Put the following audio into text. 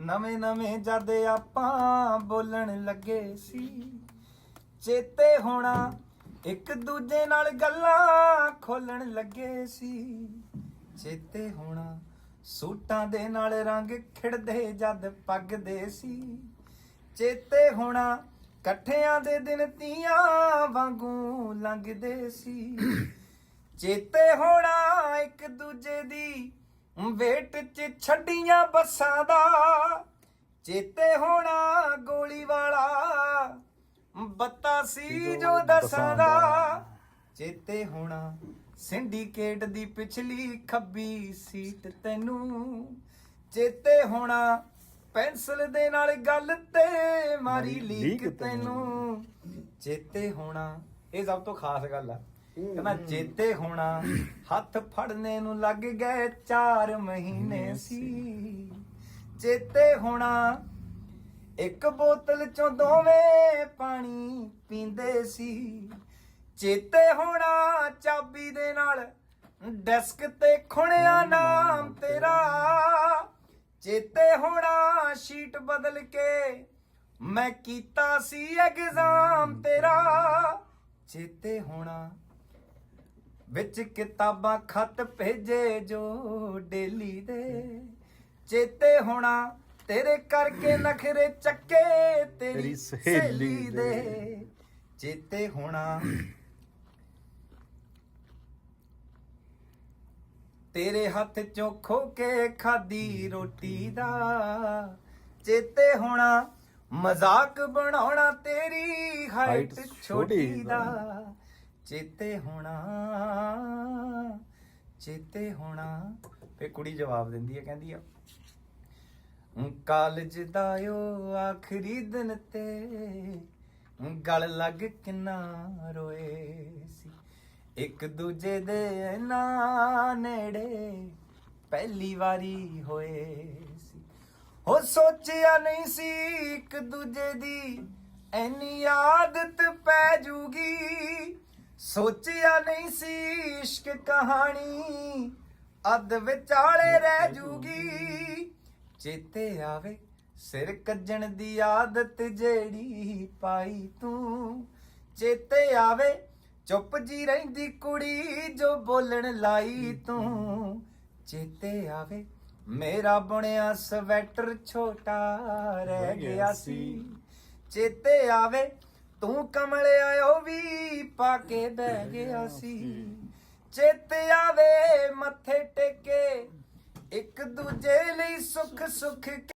ਨਵੇਂ ਨਵੇਂ ਜਦ ਆਪਾਂ ਬੋਲਣ ਲੱਗੇ ਸੀ, ਚੇਤੇ ਹੋਣਾ ਇੱਕ ਦੂਜੇ ਨਾਲ ਗੱਲਾਂ ਖੋਲਣ ਲੱਗੇ ਸੀ। ਚੇਤੇ ਹੋਣਾ ਸੂਟਾਂ ਦੇ ਨਾਲ ਰੰਗ ਖਿੜਦੇ ਜਦ ਪੱਗਦੇ ਸੀ। ਚੇਤੇ ਹੋਣਾ ਇਕੱਠਿਆਂ ਦੇ ਦਿਨ ਤੀਆਂ ਵਾਂਗੂ ਲੰਘਦੇ ਸੀ। ਚੇਤੇ ਹੋਣਾ ਇੱਕ ਦੂਜੇ ਦੀ ਵੇਟ 'ਚ ਛੱਡੀਆਂ ਬੱਸਾਂ ਦਾ ਚੇਤੇ ਹੋਣਾ ਗੋਲੀ ਵਾਲਾ। ਬੱਤਾ ਸੀ ਜੋ ਦਸਾਂ ਦਾ ਚੇਤੇ ਹੋਣਾ ਸਿੰਡੀਕੇਟ ਦੀ ਪਿਛਲੀ ਖੱਬੀ ਸੀਟ ਤੈਨੂੰ। ਚੇਤੇ ਹੋਣਾ ਪੈਨਸਲ ਦੇ ਨਾਲ ਗੱਲ ਤੇ ਮਾਰੀ ਲੀਕ ਲੀਕ ਤੈਨੂੰ। ਚੇਤੇ ਹੋਣਾ ਇਹ ਸਭ ਤੋਂ ਖਾਸ ਗੱਲ ਆ। ਕਹਿੰਦਾ ਚੇਤੇ ਹੋਣਾ ਹੱਥ ਫੜਨੇ ਨੂੰ ਲੱਗ ਗਏ 4 ਮਹੀਨੇ ਸੀ। ਚੇਤੇ ਹੋਣਾ ਇੱਕ ਬੋਤਲ ਚੋਂ ਦੋਵੇਂ ਪਾਣੀ ਪੀਂਦੇ ਸੀ। ਚੇਤੇ ਹੋਣਾ ਚਾਬੀ ਦੇ ਨਾਲ ਡੈਸਕ ਤੇ ਖੁਣਿਆ ਨਾਮ ਤੇਰਾ। ਚੇਤੇ ਹੋਣਾ ਸ਼ੀਟ ਬਦਲ ਕੇ ਮੈਂ ਕੀਤਾ ਸੀ ਐਗਜ਼ਾਮ ਤੇਰਾ। ਚੇਤੇ ਹੋਣਾ ਵਿੱਚ ਕਿਤਾਬਾਂ ਖਤ ਭੇਜੇ ਜੋ ਡੇਲੀ ਦੇ। ਚੇਤੇ ਹੋਣਾ ਤੇਰੇ ਕਰਕੇ ਨਖਰੇ ਚੱਕੇ ਤੇਰੀ ਸਹੇਲੀ ਦੇ। ਚੇਤੇ ਹੋਣਾ ਤੇਰੇ ਹੱਥ ਚੋਂ ਖੋ ਕੇ ਖਾਦੀ ਰੋਟੀ ਦਾ। ਚੇਤੇ ਹੋਣਾ ਮਜ਼ਾਕ ਬਣਾਉਣਾ ਤੇਰੀ ਹਾਈਟ ਛੋਟੀ ਦਾ। ਚੇਤੇ ਹੋਣਾ ਚੇਤੇ ਹੋਣਾ। ਫੇ ਕੁੜੀ ਜਵਾਬ ਦਿੰਦੀ ਹੈ ਕਹਿੰਦੀ ਆ ਕਾਲਜ ਦਾ ਓ ਆਖਰੀ ਦਿਨ ਤੇ ਗਲ ਲੱਗ ਕਿੰਨਾ ਰੋਏ ਸੀ। ਇੱਕ ਦੂਜੇ ਦੇ ਨਾ ਨੇੜੇ ਪਹਿਲੀ ਵਾਰੀ ਹੋਏ ਸੀ। ਹੋ ਸੋਚਿਆ ਨਹੀਂ ਸੀ ਇੱਕ ਦੂਜੇ ਦੀ, ਐਨੀ ਆਦਤ ਪੈ ਜੂਗੀ ਸੋਚਿਆ ਨਹੀਂ ਸੀ ਇਸ਼ਕ ਕਹਾਣੀ ਅੱਧ ਵਿਚਾਲੇ ਰਹਿ ਜੂਗੀ। ਚੇਤੇ ਆਵੇ ਸਿਰ ਕੱਜਣ ਦੀ ਆਦਤ ਜਿਹੜੀ ਪਾਈ ਤੂੰ। ਚੇਤੇ ਆਵੇ ਚੁੱਪ ਜੀ ਰਹਿੰਦੀ ਕੁੜੀ ਜੋ ਬੋਲਣ ਲਾਈ ਤੂੰ। ਚੇਤੇ ਆਵੇ ਮੇਰਾ ਬੁਣਿਆ ਸਵੈਟਰ ਛੋਟਾ ਰਹਿ ਗਿਆ ਸੀ। ਚੇਤੇ ਆਵੇ ਤੂੰ ਕਮਲਿਆ ਉਹ ਵੀ ਪਾ ਕੇ ਬਹਿ ਗਿਆ ਸੀ। ਚੇਤੇ ਆਵੇ, ਮੱਥੇ ਟੇਕੇ, ਇੱਕ ਦੂਜੇ ਲਈ ਸੁੱਖ ਸੁੱਖ